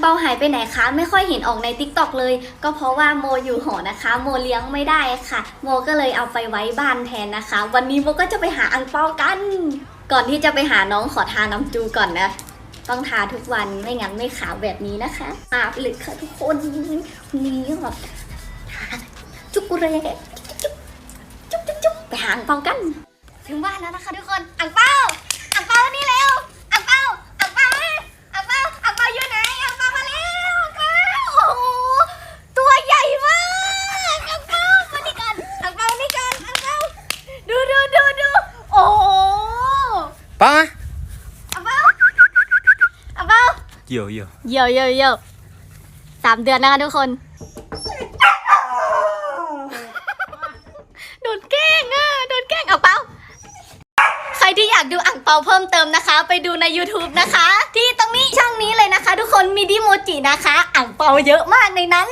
เปาหายไปไหนคะ ไม่ค่อยเห็นออกใน t ิ k t o k เลย ก็เพราะว่าโมอยู่หอนะคะ โมเลี้ยงไม่ได้ค่ะ โมก็เลยเอาไปไว้บ้านแทนนะคะ วันนี้โมก็จะไปหาอังเปากัน ก่อนที่จะไปหาน้องขอทาน้ำจูก่อนนะต้องทาทุกวันไม่งั้นไม่ขาวแบบนี้นะคะอาบลึกค่ะทุกคนนี่แบบจุกุเรจุ๊บจุ๊บจุ๊บไปหาอังเปากัน ถึงบ้านแล้วนะคะทุกคนอังเปาอังเปานี่เร็วอังเปาอังเปาอังเปาอังเปาอยู่ไหนอังเปามาเร็วอังเปาโอ้โหตัวใหญ่มากอังเปามานี่กันอังเปานี่กันอังเปาดูดูดูดูโอ้โห ป้าอังเปาอังเปาเยี่ยวเยี่ยวเยี่ยวเยี่ยวเยี่ยวสามเดือนนะคะทุกคน โดนแกล้งอะ โดนแกล้งเอาเปาใครที่อยากดูอ่างเปาเพิ่มเติมนะคะ ไปดูใน YouTube นะคะ ที่ตรงนี้ช่องนี้เลยนะคะ ทุกคนมีดิโมจินะคะ อ่างเปาเยอะมากในนั้น